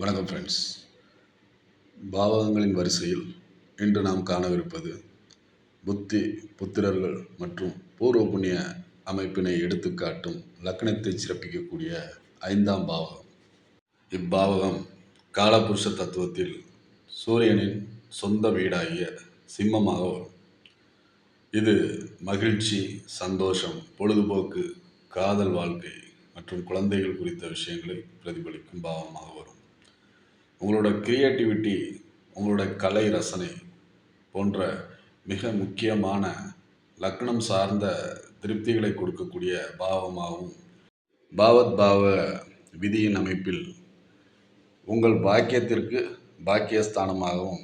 வணக்கம் ஃப்ரெண்ட்ஸ் பாவகங்களின் வரிசையில் இன்று நாம் காணவிருப்பது புத்தி புத்திரர்கள் மற்றும் பூர்வ புண்ணிய அமைப்பினை எடுத்துக்காட்டும் லக்னத்தை சிறப்பிக்கக்கூடிய ஐந்தாம் பாவகம். இப்பாவகம் காலபுருஷ தத்துவத்தில் சூரியனின் சொந்த வீடாகிய சிம்மமாக வரும். இது மகிழ்ச்சி சந்தோஷம் பொழுதுபோக்கு காதல் வாழ்க்கை மற்றும் குழந்தைகள் குறித்த விஷயங்களை பிரதிபலிக்கும் பாவமாக வரும். உங்களோட கிரியேட்டிவிட்டி உங்களோட கலை ரசனை போன்ற மிக முக்கியமான லக்னம் சார்ந்த திருப்திகளை கொடுக்கக்கூடிய பாவமாகவும் பாவத் பாவ விதியின் அமைப்பில் உங்கள் பாக்கியத்திற்கு பாக்கியஸ்தானமாகவும்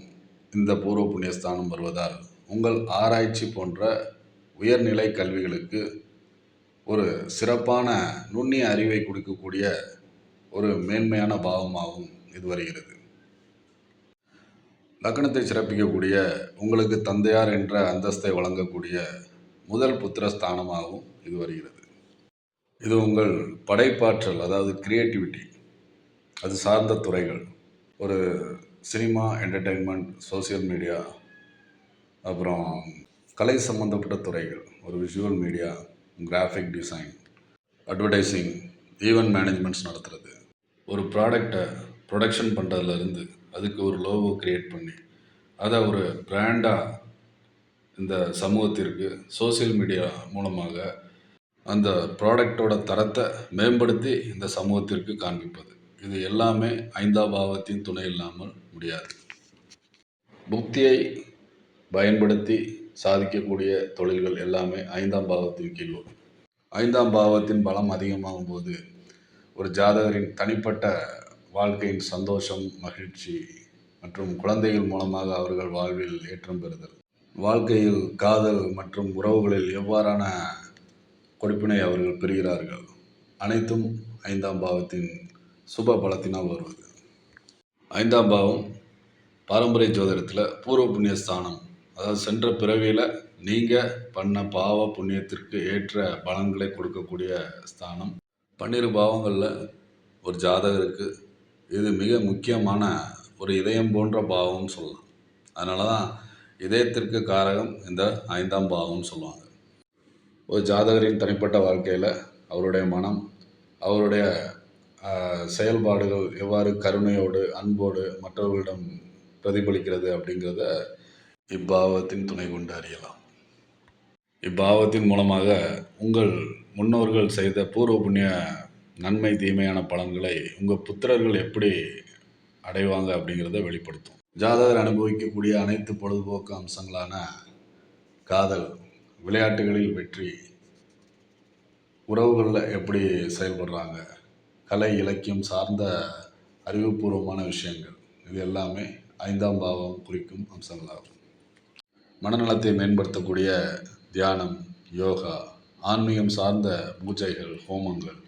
இந்த பூர்வ புண்ணியஸ்தானம் வருவதால் உங்கள் ஆராய்ச்சி போன்ற உயர்நிலை கல்விகளுக்கு ஒரு சிறப்பான நுண்ணிய அறிவை கொடுக்கக்கூடிய ஒரு மேன்மையான பாவமாகவும் இது வருகிறது. லக்னத்தை சிறப்பிக்கக்கூடிய உங்களுக்கு தந்தையார் என்ற அந்தஸ்தை வழங்கக்கூடிய முதல் புத்திர ஸ்தானமாகவும் இது வருகிறது. இது உங்கள் படைப்பாற்றல் அதாவது கிரியேட்டிவிட்டி அது சார்ந்த துறைகள். ஒரு சினிமா என்டர்டெயின்மெண்ட் சோசியல் மீடியா அப்புறம் கலை சம்மந்தப்பட்ட துறைகள். ஒரு visual media graphic design advertising event managements நடத்துகிறது ஒரு ப்ராடக்டை ப்ரொடக்ஷன் பண்ணுறதுலேருந்து அதுக்கு ஒரு லோகோ க்ரியேட் பண்ணி அதை ஒரு பிராண்டாக இந்த சமூகத்திற்கு சோசியல் மீடியா மூலமாக அந்த ப்ராடக்டோட தரத்தை மேம்படுத்தி இந்த சமூகத்திற்கு காண்பிப்பது. இது எல்லாமே ஐந்தாம் பாவத்தின் துணை இல்லாமல் முடியாது. புக்தியை பயன்படுத்தி சாதிக்கக்கூடிய தொழில்கள் எல்லாமே ஐந்தாம் பாவத்தின் கீழ் வரும். ஐந்தாம் பாவத்தின் பலம் அதிகமாகும் போது ஒரு ஜாதகரின் தனிப்பட்ட வாழ்க்கையின் சந்தோஷம் மகிழ்ச்சி மற்றும் குழந்தைகள் மூலமாக அவர்கள் வாழ்வில் ஏற்றம் பெறுதல். வாழ்க்கையில் காதல் மற்றும் உறவுகளில் எவ்வாறான கொடுப்பினை அவர்கள் பெறுகிறார்கள்? அனைத்தும் ஐந்தாம் பாவத்தின் சுப பலத்தினால் வருவது. ஐந்தாம் பாவம் பாரம்பரிய ஜோதிடத்தில் பூர்வ புண்ணிய ஸ்தானம். அதாவது சென்ற பிறவியில் நீங்கள் பண்ண பாவ புண்ணியத்திற்கு ஏற்ற பலன்களை கொடுக்கக்கூடிய ஸ்தானம். பன்னிரு பாவங்களில் ஒரு ஜாதகருக்கு இது மிக முக்கியமான ஒரு இதயம் போன்ற பாவம்னு சொல்லலாம். அதனால தான் இதயத்திற்கு காரகம் இந்த ஐந்தாம் பாவம்னு சொல்லுவாங்க. ஒரு ஜாதகரின் தனிப்பட்ட வாழ்க்கையில் அவருடைய மனம் அவருடைய செயல்பாடுகள் எவ்வாறு கருணையோடு அன்போடு மற்றவர்களிடம் பிரதிபலிக்கிறது அப்படிங்கிறத இப்பாவத்தின் துணை கொண்டு அறியலாம். இப்பாவத்தின் மூலமாக உங்கள் முன்னோர்கள் செய்த பூர்வ புண்ணிய நன்மை தீமையான பலன்களை உங்கள் புத்திரர்கள் எப்படி அடைவாங்க அப்படிங்கிறத வெளிப்படுத்தும். ஜாதகர் அனுபவிக்கக்கூடிய அனைத்து பொழுதுபோக்கு அம்சங்களான காதல் விளையாட்டுகளில் வெற்றி உறவுகளில் எப்படி செயல்படுறாங்க கலை இலக்கியம் சார்ந்த அறிவுபூர்வமான விஷயங்கள் இது எல்லாமே ஐந்தாம் பாவம் குறிக்கும் அம்சங்களாகும். மனநலத்தை மேம்படுத்தக்கூடிய தியானம் யோகா ஆன்மீகம் சார்ந்த பூஜைகள் ஹோமங்கள்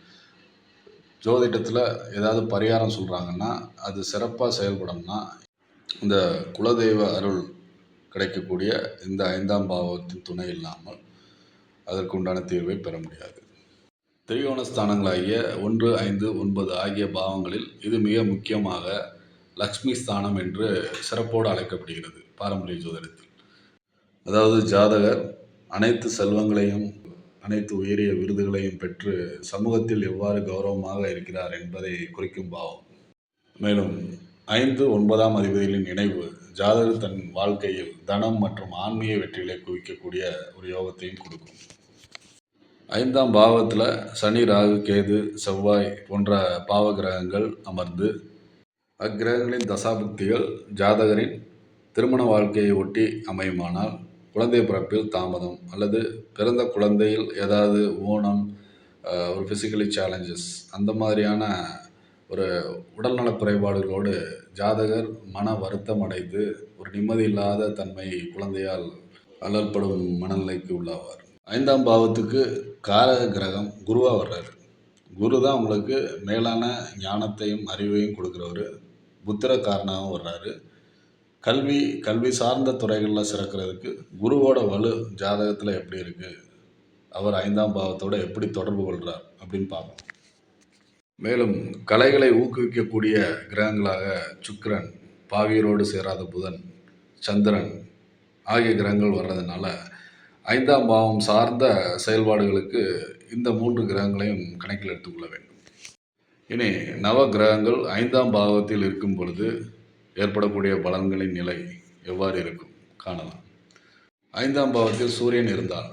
ஜோதிடத்தில் ஏதாவது பரிகாரம் சொல்கிறாங்கன்னா அது சிறப்பாக செயல்படணும்னா இந்த குலதெய்வ அருள் கிடைக்கக்கூடிய இந்த ஐந்தாம் பாவத்தின் துணை இல்லாமல் அதற்கு உண்டான தீர்வை பெற முடியாது. திரிகோண ஸ்தானங்களாகிய ஒன்று ஐந்து ஒன்பது ஆகிய பாவங்களில் இது மிக முக்கியமாக லக்ஷ்மி ஸ்தானம் என்று சிறப்போடு அழைக்கப்படுகிறது பாரம்பரிய ஜோதிடத்தில். அதாவது ஜாதகர் அனைத்து செல்வங்களையும் அனைத்து உயரிய விருதுகளையும் பெற்று சமூகத்தில் எவ்வாறு கௌரவமாக இருக்கிறார் என்பதை குறிக்கும் பாவம். மேலும் ஐந்து ஒன்பதாம் அதிபதிகளின் இணைவு ஜாதகர் தன் வாழ்க்கையில் தனம் மற்றும் ஆன்மீக வெற்றிகளை குவிக்கக்கூடிய ஒரு யோகத்தையும் கொடுக்கும். ஐந்தாம் பாவத்தில் சனி ராகு கேது செவ்வாய் போன்ற பாவ கிரகங்கள் அமர்ந்து அக்கிரகங்களின் தசாபக்திகள் ஜாதகரின் திருமண வாழ்க்கையை ஒட்டி அமையுமானால் குழந்தை பிறப்பில் தாமதம் அல்லது பிறந்த குழந்தையில் ஏதாவது ஊனம் ஒரு ஃபிசிக்கலி சேலஞ்சஸ் அந்த மாதிரியான ஒரு உடல்நல குறைபாடுகளோடு ஜாதகர் மன வருத்தம் அடைந்து ஒரு நிம்மதி இல்லாத தன்மை குழந்தையால் அல்லல்படும் மனநிலைக்கு உள்ளாவார். ஐந்தாம் பாவத்துக்கு காரக கிரகம் குருவாக வர்றாரு. குரு தான் உங்களுக்கு மேலான ஞானத்தையும் அறிவையும் கொடுக்குறவர். புத்திர காரணமாகவும் வர்றாரு. கல்வி கல்வி சார்ந்த துறைகளில் சிறக்கிறதுக்கு குருவோட வலு ஜாதகத்தில் எப்படி இருக்குது அவர் ஐந்தாம் பாவத்தோடு எப்படி தொடர்பு கொள்கிறார் அப்படின்னு பார்ப்போம். மேலும் கலைகளை ஊக்குவிக்கக்கூடிய கிரகங்களாக சுக்கிரன் பாவியரோடு சேராத புதன் சந்திரன் ஆகிய கிரகங்கள் வர்றதுனால ஐந்தாம் பாவம் சார்ந்த செயல்பாடுகளுக்கு இந்த மூன்று கிரகங்களையும் கணக்கில் எடுத்துக்கொள்ள வேண்டும். இனி நவ கிரகங்கள் ஐந்தாம் பாவத்தில் இருக்கும் பொழுது ஏற்படக்கூடிய பலன்களின் நிலை எவ்வாறு இருக்கும்? காணலாம். ஐந்தாம் பாவத்தில் சூரியன் இருந்தால்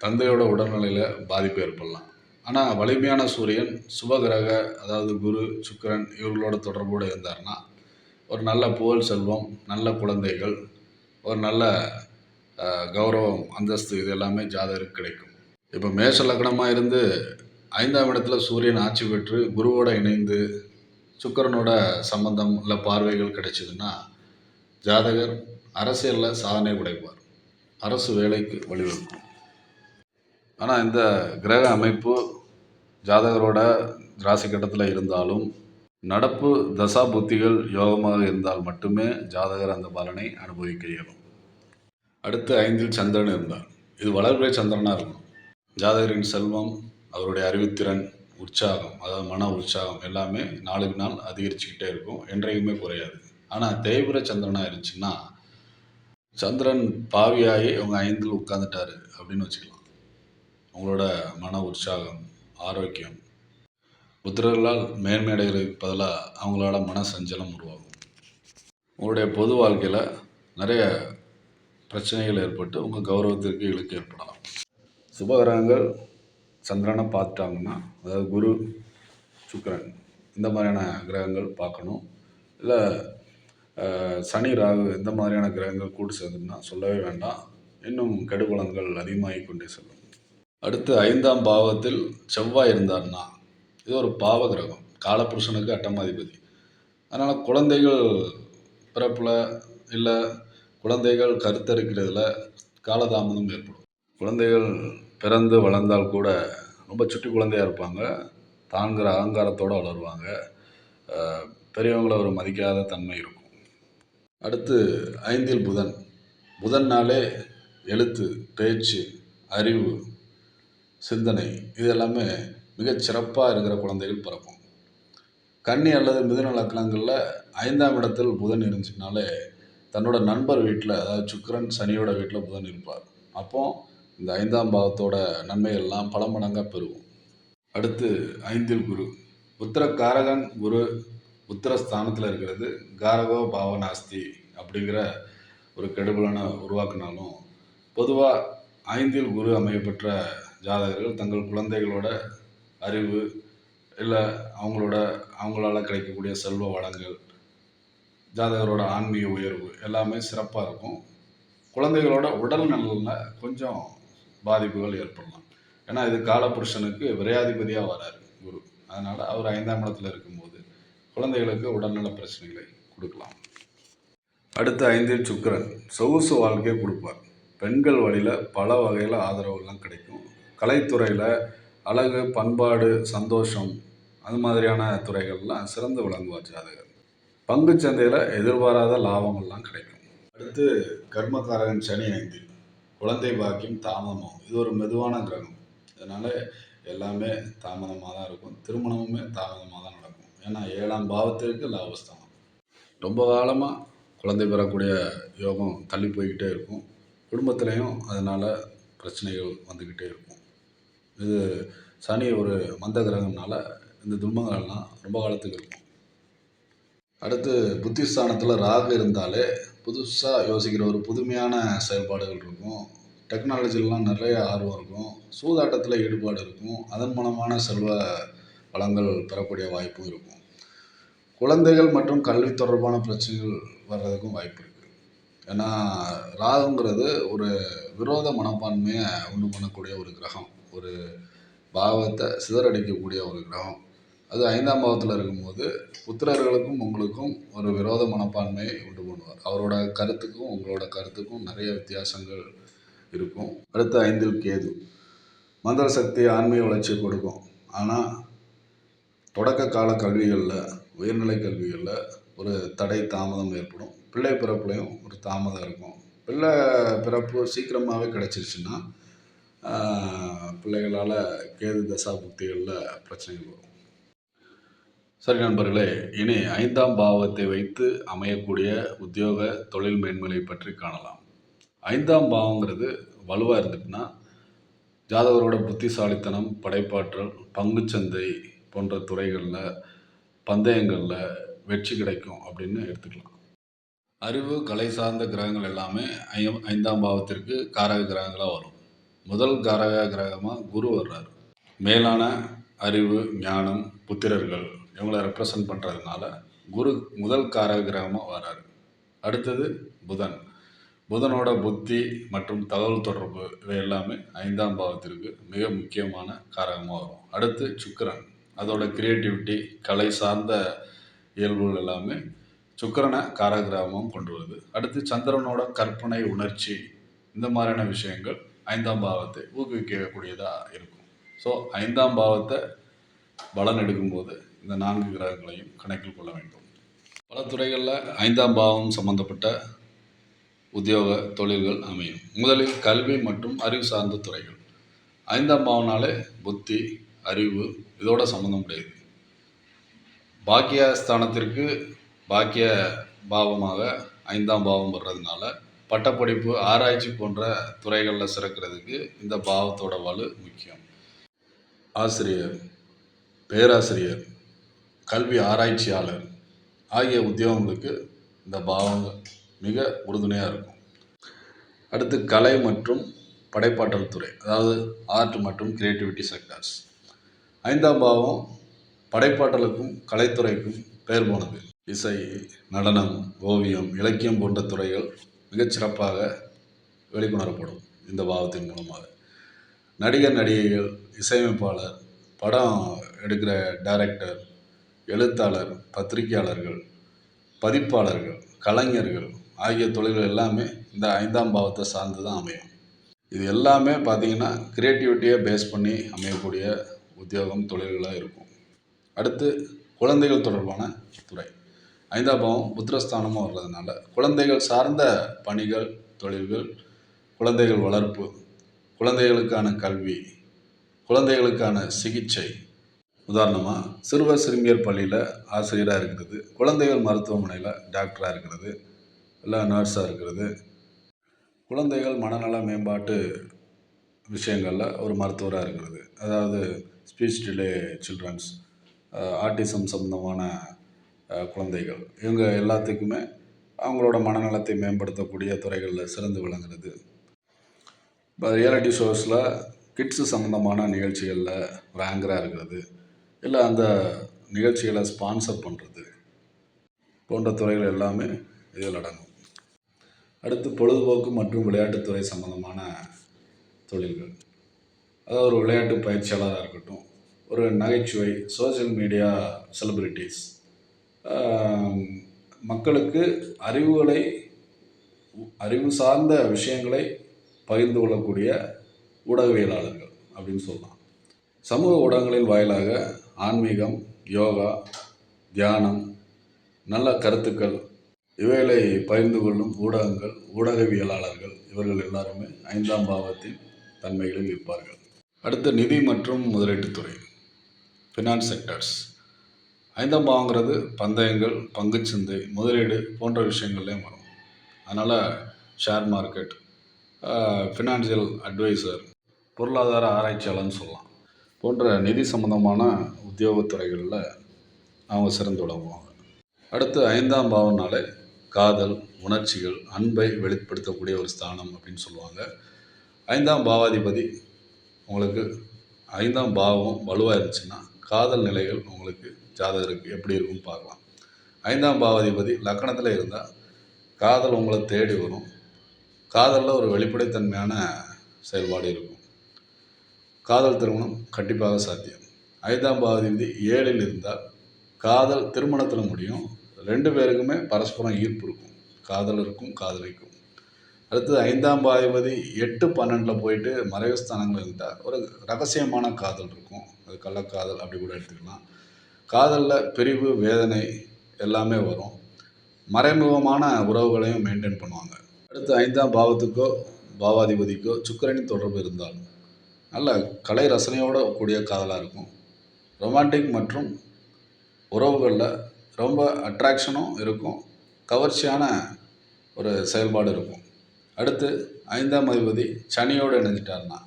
தந்தையோட உடல்நிலையில் பாதிப்பு ஏற்படலாம். ஆனால் வலிமையான சூரியன் சுபகிரக அதாவது குரு சுக்கிரன் இவர்களோட தொடர்போடு இருந்தார்னா ஒரு நல்ல புகழ் செல்வம் நல்ல குழந்தைகள் ஒரு நல்ல கௌரவம் அந்தஸ்து இது எல்லாமே ஜாதகருக்கு கிடைக்கும். இப்போ மேஷ லக்னமாக இருந்து ஐந்தாம் இடத்துல சூரியன் ஆட்சி பெற்று குருவோட இணைந்து சுக்கிரனோட சம்பந்தம் இல்லை பார்வைகள் கிடைச்சதுன்னா ஜாதகர் அரசியலில் சாதனை உடைப்பார் அரசு வேலைக்கு வழிவகுக்கும். ஆனால் இந்த கிரக அமைப்பு ஜாதகரோட ராசி கட்டத்தில் இருந்தாலும் நடப்பு தசா புத்திகள் யோகமாக இருந்தால் மட்டுமே ஜாதகர் அந்த பலனை அனுபவிக்க இயலும். அடுத்து ஐந்தில் சந்திரன் இருந்தார். இது வளர்பிறை சந்திரனாக இருக்கும் ஜாதகரின் செல்வம் அவருடைய அறிவுத்திறன் உற்சாகம் அதாவது மன உற்சாகம் எல்லாமே நாளுக்கு நாள் அதிகரிச்சுக்கிட்டே இருக்கும். என்றைக்குமே குறையாது. ஆனால் தேய்பிர சந்திரனாக இருந்துச்சுன்னா சந்திரன் பாவியாகி அவங்க ஐந்தில் உட்காந்துட்டாரு அப்படின்னு வச்சுக்கலாம். உங்களோட மன உற்சாகம் ஆரோக்கியம் புத்திரர்களால் மேன்மையடைகிறதுக்கு பதிலாக அவங்களால மன சஞ்சலம் உருவாகும். உங்களுடைய பொது வாழ்க்கையில் நிறைய பிரச்சனைகள் ஏற்பட்டு உங்கள் கௌரவத்திற்கு இழுக்கு ஏற்படலாம். சுபகிரகங்கள் சந்திரனை பார்த்துட்டாங்கன்னா அதாவது குரு சுக்கிரன் இந்த மாதிரியான கிரகங்கள் பார்க்கணும். இல்லை சனி ராகு இந்த மாதிரியான கிரகங்கள் கூட்டு சேர்ந்துன்னா சொல்லவே வேண்டாம். இன்னும் கெடுபலன்கள் அதிகமாகிக் கொண்டே செல்லும். அடுத்து ஐந்தாம் பாவத்தில் செவ்வாய் இருந்தார்னா இது ஒரு பாவ கிரகம். காலபுருஷனுக்கு அட்டமாதிபதி அதனால் குழந்தைகள் பிறப்பில் இல்லை குழந்தைகள் கருத்தரிக்கிறதுல காலதாமதம் ஏற்படும். குழந்தைகள் பிறந்து வளர்ந்தால் கூட ரொம்ப சுட்டி குழந்தையாக இருப்பாங்க. தாங்கிற அகங்காரத்தோடு வளருவாங்க. பெரியவங்களை ஒரு மதிக்காத தன்மை இருக்கும். அடுத்து ஐந்தில் புதன். புதன்னாலே எழுத்து பேச்சு அறிவு சிந்தனை இது எல்லாமே மிகச் சிறப்பாக இருக்கிற குழந்தைகள் பிறக்கும். கன்னி அல்லது மிதுன லக்னங்களில் ஐந்தாம் இடத்தில் புதன் இருந்துச்சுனாலே தன்னோட நண்பர் வீட்டில் அதாவது சுக்கரன் சனியோட வீட்டில் புதன் இருப்பார். அப்போது இந்த ஐந்தாம் பாவத்தோட நன்மைகள்லாம் பல மடங்காக பெருகும் அடுத்து ஐந்தில் குரு. உத்தர காரகன் குரு உத்தர ஸ்தானத்தில் இருக்கிறது. காரகோ பாவநாஸ்தி அப்படிங்கிற ஒரு கெடுபலனை உருவாக்குனாலும் பொதுவாக ஐந்தில் குரு அமையப்பெற்ற ஜாதகர்கள் தங்கள் குழந்தைகளோட அறிவு இல்லை அவங்களோட அவங்களால் கிடைக்கக்கூடிய செல்வ வளங்கள் ஜாதகரோட ஆன்மீக உயர்வு எல்லாமே சிறப்பாக இருக்கும். குழந்தைகளோட உடல் நலனில் கொஞ்சம் பாதிப்புகள் ஏற்படலாம். ஏன்னா இது காலபுருஷனுக்கு விரையாதிபதியாக வராரு குரு. அதனால் அவர் ஐந்தாம் இடத்துல இருக்கும்போது குழந்தைகளுக்கு உடல்நல பிரச்சனைகளை கொடுக்கலாம். அடுத்து ஐந்தில் சுக்கிரன். சொகுசு வாழ்க்கையை கொடுப்பார். பெண்கள் வழியில் பல வகையில் ஆதரவுகள்லாம் கிடைக்கும். கலைத்துறையில் அழகு பண்பாடு சந்தோஷம் அது மாதிரியான துறைகள்லாம் சிறந்து விளங்குவார் ஜாதகர். பங்கு சந்தையில் எதிர்பாராத லாபங்கள்லாம் கிடைக்கும். அடுத்து கர்மகாரகன் சனி ஐந்து குழந்தை பாக்கியம் தாமதமாகும். இது ஒரு மெதுவான கிரகம். அதனால் எல்லாமே தாமதமாக தான் இருக்கும். திருமணமுமே தாமதமாக தான் நடக்கும். ஏன்னா ஏழாம் பாவத்திற்கு லாபஸ்தானம். ரொம்ப காலமாக குழந்தை பெறக்கூடிய யோகம் தள்ளி போய்கிட்டே இருக்கும். குடும்பத்துலேயும் அதனால் பிரச்சனைகள் வந்துக்கிட்டே இருக்கும். இது சனி ஒரு மந்த கிரகம்னால இந்த துன்பங்கள்லாம் ரொம்ப காலத்துக்கு இருக்கும். அடுத்து புத்திஸ்தானத்தில் ராகு இருந்தாலே புதுசாக யோசிக்கிற ஒரு புதுமையான செயல்பாடுகள் இருக்கும். டெக்னாலஜிலாம் நிறைய ஆர்வம் இருக்கும். சூதாட்டத்தில் ஈடுபாடு இருக்கும். அதன் மூலமான செல்வ வளங்கள் பெறக்கூடிய வாய்ப்பும் இருக்கும். குழந்தைகள் மற்றும் கல்வி தொடர்பான பிரச்சனைகள் வர்றதுக்கும் வாய்ப்பு இருக்குது ஏன்னா ராகுங்கிறது ஒரு விரோத மனப்பான்மையை உண்டு பண்ணக்கூடிய ஒரு கிரகம். ஒரு பாவத்தை சிதறடிக்கக்கூடிய ஒரு கிரகம். அது ஐந்தாம் பாவத்தில் இருக்கும்போது புத்திரர்களுக்கும் உங்களுக்கும் ஒரு விரோத மனப்பான்மையை உண்டு பண்ணுவார். அவரோட கருத்துக்கும் உங்களோட கருத்துக்கும் நிறைய வித்தியாசங்கள் இருக்கும். அடுத்து ஐந்தில் கேது. மந்திர சக்தி ஆன்மீக வளர்ச்சி கொடுக்கும். ஆனால் தொடக்க கால கல்விகளில் உயர்நிலை கல்விகளில் ஒரு தடை தாமதம் ஏற்படும். பிள்ளை பிறப்புலையும் ஒரு தாமதம் இருக்கும். பிள்ளை பிறப்பு சீக்கிரமாகவே கிடச்சிருச்சுன்னா பிள்ளைகளால் கேது தசா புக்திகளில் பிரச்சனைகள் வரும். சரி நண்பர்களே இனி ஐந்தாம் பாவத்தை வைத்து அமையக்கூடிய உத்தியோக தொழில் மேன்மையை பற்றி காணலாம். ஐந்தாம் பாவங்கிறது வலுவாக இருந்துட்டுனா ஜாதகரோட புத்திசாலித்தனம் படைப்பாற்றல் பங்குச்சந்தை போன்ற துறைகளில் பந்தயங்களில் வெற்றி கிடைக்கும் அப்படின்னு எடுத்துக்கலாம். அறிவு கலை சார்ந்த கிரகங்கள் எல்லாமே ஐ ஐந்தாம் பாவத்திற்கு காரக கிரகங்களாக வரும். முதல் காரக கிரகமாக குரு வர்றார். மேலான அறிவு ஞானம் புத்திரர்கள் இவங்கள ரெப்ரசன்ட் பண்ணுறதுனால குரு முதல் காரக கிரகமாக வராரு. அடுத்தது புதன். புதனோட புத்தி மற்றும் தகவல் தொடர்பு இவை எல்லாமே ஐந்தாம் பாவத்திற்கு மிக முக்கியமான காரகமாக வரும். அடுத்து சுக்கரன். அதோட கிரியேட்டிவிட்டி கலை சார்ந்த இயல்புகள் எல்லாமே சுக்கிரனை காரகிரகமும் கொண்டு வருது. அடுத்து சந்திரனோட கற்பனை உணர்ச்சி இந்த மாதிரியான விஷயங்கள் ஐந்தாம் பாவத்தை ஊக்குவிக்கக்கூடியதாக இருக்கும். ஸோ ஐந்தாம் பாவத்தை பலன் எடுக்கும்போது இந்த நான்கு கிரகங்களையும் கணக்கில் கொள்ள வேண்டும். பல துறைகளில் ஐந்தாம் பாவம் சம்பந்தப்பட்ட உத்தியோக தொழில்கள் அமையும். முதலில் கல்வி மற்றும் அறிவு சார்ந்த துறைகள். ஐந்தாம் பாவம்னாலே புத்தி அறிவு இதோட சம்மந்தம் கிடையாது. பாக்கிய ஸ்தானத்திற்கு பாக்கிய பாவமாக ஐந்தாம் பாவம் வர்றதுனால பட்டப்படிப்பு ஆராய்ச்சி போன்ற துறைகளில் சிறக்கிறதுக்கு இந்த பாவத்தோட வலு முக்கியம். ஆசிரியர் பேராசிரியர் கல்வி ஆராய்ச்சியாளர் ஆகிய உத்தியோகங்களுக்கு இந்த பாவம் மிக உறுதுணையாக இருக்கும். அடுத்து கலை மற்றும் படைப்பாற்றல் துறை அதாவது ஆர்ட் மற்றும் கிரியேட்டிவிட்டி செக்டர்ஸ் ஐந்தாம் பாவம் படைப்பாற்றலுக்கும் கலைத்துறைக்கும் பெயர் போனது. இசை நடனம் ஓவியம் இலக்கியம் போன்ற துறைகள் மிகச்சிறப்பாக வெளிக்கொணரப்படும் இந்த பாவத்தின் மூலமாக. நடிகர் நடிகைகள் இசையமைப்பாளர் படம் எடுக்கிற டைரக்டர் எழுத்தாளர் பத்திரிகையாளர்கள் பதிப்பாளர்கள் கலைஞர்கள் ஆகிய தொழில்கள் எல்லாமே இந்த ஐந்தாம் பாவத்தை சார்ந்து தான் அமையும். இது எல்லாமே பார்த்தீங்கன்னா கிரியேட்டிவிட்டியை பேஸ் பண்ணி அமையக்கூடிய உத்தியோகம் தொழில்களாக இருக்கும். அடுத்து குழந்தைகள் தொடர்பான துறை. ஐந்தாம் பாவம் புத்திரஸ்தானமாக வர்றதுனால குழந்தைகள் சார்ந்த பணிகள் தொழில்கள் குழந்தைகள் வளர்ப்பு குழந்தைகளுக்கான கல்வி குழந்தைகளுக்கான சிகிச்சை உதாரணமாக சிறுவர் சிறுமியர் பள்ளியில் ஆசிரியராக இருக்கிறது குழந்தைகள் மருத்துவமனையில் டாக்டராக இருக்கிறது இல்லை நர்ஸாக இருக்கிறது. குழந்தைகள் மனநல மேம்பாட்டு விஷயங்களில் ஒரு மருத்துவராக இருக்கிறது. அதாவது ஸ்பீச் டிலே சில்ட்ரன்ஸ் ஆர்டிசம் சம்மந்தமான குழந்தைகள். இவங்க எல்லாத்துக்குமே அவங்களோட மனநலத்தை மேம்படுத்தக்கூடிய துறைகளில் சிறந்து விளங்குறது. இப்போ ரியாலிட்டி ஷோஸில் கிட்ஸு சம்மந்தமான நிகழ்ச்சிகளில் ஒரு ஆங்கராக இருக்கிறது. இல்லை அந்த நிகழ்ச்சிகளை ஸ்பான்சர் பண்ணுறது போன்ற துறைகள் எல்லாமே இதில் அடங்கும். அடுத்து பொழுதுபோக்கு மற்றும் விளையாட்டுத்துறை சம்மந்தமான தொழில்கள். அதாவது ஒரு விளையாட்டு பயிற்சியாளராக இருக்கட்டும் ஒரு நகைச்சுவை சோசியல் மீடியா செலிப்ரிட்டிஸ் மக்களுக்கு அறிவுகளை அறிவு சார்ந்த விஷயங்களை பகிர்ந்து கொள்ளக்கூடிய ஊடகவியலாளர்கள் அப்படின்னு சொல்லலாம். சமூக ஊடகங்களின் வாயிலாக ஆன்மீகம் யோகா தியானம் நல்ல கருத்துக்கள் இவைகளை பகிர்ந்து கொள்ளும் ஊடகங்கள் ஊடகவியலாளர்கள் இவர்கள் எல்லாருமே ஐந்தாம் பாவத்தின் தன்மைகளில் இருப்பார்கள். அடுத்து நிதி மற்றும் முதலீட்டுத்துறை ஃபினான்ஸ் செக்டர்ஸ் ஐந்தாம் பாவங்கிறது பந்தயங்கள் பங்குச்சந்தை முதலீடு போன்ற விஷயங்கள்லேயும் வரும். அதனால் ஷேர் மார்க்கெட் ஃபினான்ஷியல் அட்வைசர் பொருளாதார ஆராய்ச்சியாளர்னு சொல்லலாம். போன்ற நிதி சம்பந்தமான உத்தியோகத்துறைகளில் அவங்க சிறந்து விளங்குவாங்க. அடுத்து ஐந்தாம் பாவம்னாலே காதல் உணர்ச்சிகள் அன்பை வெளிப்படுத்தக்கூடிய ஒரு ஸ்தானம் அப்படின்னு சொல்லுவாங்க. ஐந்தாம் பாவாதிபதி உங்களுக்கு ஐந்தாம் பாவம் வலுவாக இருந்துச்சுன்னா காதல் நிலைகள் உங்களுக்கு ஜாதகருக்கு எப்படி இருக்குன்னு பார்க்கலாம். ஐந்தாம் பாவாதிபதி லக்கணத்தில் இருந்தால் காதல் உங்களை தேடி வரும். காதலில் ஒரு வெளிப்படைத்தன்மையான செயல்பாடு இருக்கும். காதல் திருமணம் கண்டிப்பாக சாத்தியம். ஐந்தாம் பாவாதிபதி ஏழில் இருந்தால் காதல் திருமணத்தில் முடியும். ரெண்டு பேருக்குமே பரஸ்பரம் ஈர்ப்பு இருக்கும். காதலருக்கும் காதலிக்கும். அடுத்தது ஐந்தாம் பாதிபதி எட்டு பன்னெண்டில் போயிட்டு மறைவு ஸ்தானங்கள் இருந்தால் ஒரு ரகசியமான காதல் இருக்கும். அது கள்ளக்காதல் அப்படி கூட எடுத்துக்கலாம். காதலில் பிரிவு வேதனை எல்லாமே வரும். மறைமுகமான உறவுகளையும் மெயின்டைன் பண்ணுவாங்க. அடுத்து ஐந்தாம் பாவத்துக்கோ பாவாதிபதிக்கோ சுக்கரனின் தொடர்பு இருந்தாலும் நல்ல கலை ரசனையோட கூடிய காதலாக இருக்கும். ரொமான்டிக் மற்றும் உறவுகளில் ரொம்ப அட்ராக்ஷனும் இருக்கும். கவர்ச்சியான ஒரு செயல்பாடு இருக்கும். அடுத்து ஐந்தாம் அதிபதி சனியோடு இணைஞ்சிட்டாருன்னா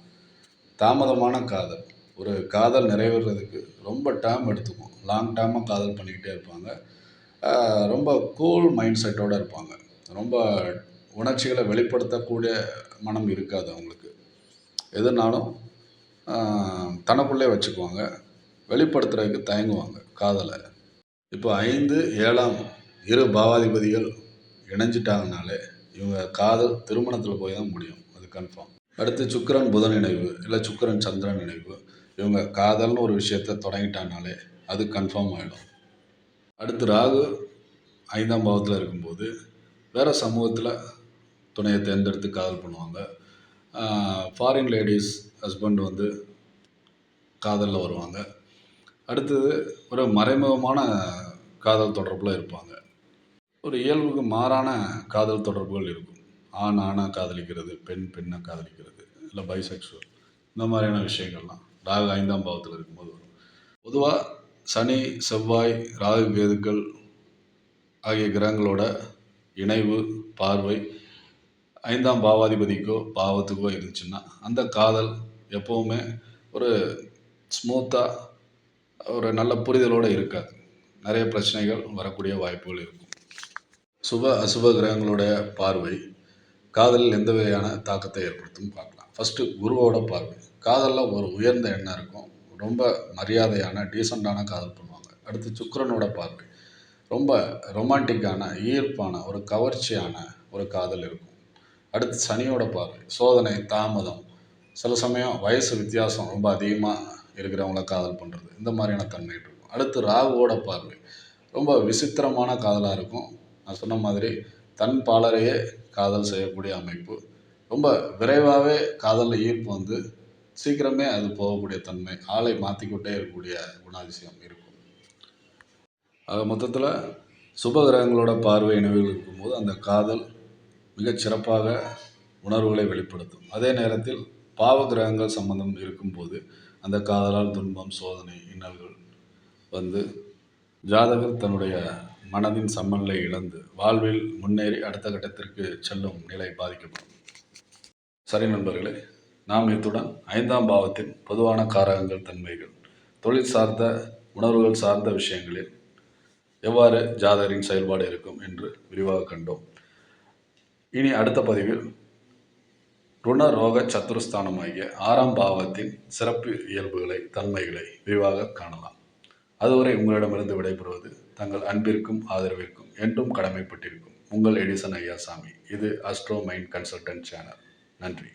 தாமதமான காதல். ஒரு காதல் நிறைவேறதுக்கு ரொம்ப டைம் எடுத்துக்கும். லாங் டைமாக காதல் பண்ணிக்கிட்டே இருப்பாங்க. ரொம்ப கூல் மைண்ட் செட்டோடு இருப்பாங்க. ரொம்ப உணர்ச்சிகளை வெளிப்படுத்தக்கூடிய மனம் இருக்காது அவங்களுக்கு. எதுனாலும் தனக்குள்ளே வச்சுக்குவாங்க. வெளிப்படுத்துறதுக்கு தயங்குவாங்க காதலை. இப்போ ஐந்து ஏழாம் இரு பாவாதிபதிகள் இணைஞ்சிட்டாங்கனாலே இவங்க காதல் திருமணத்தில் போய் தான் முடியும் அது கன்ஃபார்ம் அடுத்து சுக்கிரன் புதன் இணைவு இல்லை சுக்கிரன் சந்திரன் இணைவு. இவங்க காதல்னு ஒரு விஷயத்த தொடங்கிட்டாங்கனாலே அது கன்ஃபார்ம் ஆகிடும் அடுத்து ராகு ஐந்தாம் பாவத்தில் இருக்கும்போது வேறு சமூகத்தில் துணையை தேர்ந்தெடுத்து காதல் பண்ணுவாங்க. ஃபாரின் லேடிஸ் ஹஸ்பண்ட் வந்து காதலில் வருவாங்க. அடுத்தது ஒரு மறைமுகமான காதல் தொடர்பில் இருப்பாங்க. ஒரு இயல்புக்கு மாறான காதல் தொடர்புகள் இருக்கும். ஆண் ஆணாக காதலிக்கிறது பெண் பெண்ணை காதலிக்கிறது இல்லை பைசெக்ஷுவல் இந்த மாதிரியான விஷயங்கள்லாம் ராகு ஐந்தாம் பாவத்தில் இருக்கும்போது வரும். பொதுவாக சனி செவ்வாய் ராகு கேதுக்கள் ஆகிய கிரகங்களோட இணைவு பார்வை ஐந்தாம் பாவாதிபதிக்கோ பாவத்துக்கோ இருந்துச்சுன்னா அந்த காதல் எப்போவுமே ஒரு ஸ்மூத்தாக ஒரு நல்ல புரிதலோடு இருக்காது. நிறைய பிரச்சனைகள் வரக்கூடிய வாய்ப்புகள் இருக்கும். சுப அசுப கிரகங்களுடைய பார்வை காதலில் எந்த வகையான தாக்கத்தை ஏற்படுத்தும் பார்க்கலாம். ஃபஸ்ட்டு குருவோட பார்வை. காதலில் ஒரு உயர்ந்த எண்ணம் இருக்கும். ரொம்ப மரியாதையான டீசெண்டான காதல் பண்ணுவாங்க. அடுத்து சுக்கரனோட பார்வை. ரொம்ப ரொமான்டிக்கான ஈர்ப்பான ஒரு கவர்ச்சியான ஒரு காதல் இருக்கும். அடுத்து சனியோட பார்வை. சோதனை தாமதம் சில சமயம் வயசு வித்தியாசம் ரொம்ப அதிகமாக இருக்கிறவங்கள காதல் பண்ணுறது இந்த மாதிரியான தன்மை இருக்கும். அடுத்து ராகுவோட பார்வை. ரொம்ப விசித்திரமான காதலாக இருக்கும். நான் சொன்ன மாதிரி தன் பாலரையே காதல் செய்யக்கூடிய அமைப்பு. ரொம்ப விரைவாகவே காதலில் ஈர்ப்பு வந்து சீக்கிரமே அது போகக்கூடிய தன்மை ஆளை மாற்றிக்கிட்டே இருக்கக்கூடிய குணாதிசயம் இருக்கும். ஆக மொத்தத்தில் சுப கிரகங்களோட பார்வை நினைவுகள் இருக்கும்போது அந்த காதல் மிகச் சிறப்பாக உணர்வுகளை வெளிப்படுத்தும். அதே நேரத்தில் பாவ கிரகங்கள் சம்பந்தம் இருக்கும்போது அந்த காதலால் துன்பம் சோதனை இன்னல்கள் வந்து ஜாதகர் தன்னுடைய மனதின் சமநிலை இழந்து வாழ்வில் முன்னேறி அடுத்த கட்டத்திற்கு செல்லும் நிலை பாதிக்கப்படும். சரி நண்பர்களே நாம் இத்துடன் ஐந்தாம் பாவத்தின் பொதுவான காரகங்கள் தன்மைகள் தொழில் சார்ந்த உணர்வுகள் சார்ந்த விஷயங்களில் எவ்வாறு ஜாதகரின் செயல்பாடு இருக்கும் என்று விரிவாக கண்டோம். இனி அடுத்த பதிவில் ருணரோக சத்துருஸ்தானமாகிய ஆறாம் பாவத்தின் சிறப்பு இயல்புகளை தன்மைகளை விரிவாக காணலாம். அதுவரை உங்களிடமிருந்து விடைபெறுவது தங்கள் அன்பிற்கும் ஆதரவிற்கும் என்றும் கடமைப்பட்டிருக்கும் உங்கள் எடிசன் ஐயாசாமி இது அஸ்ட்ரோ மைண்ட் கன்சல்டன்ட் சேனல். நன்றி.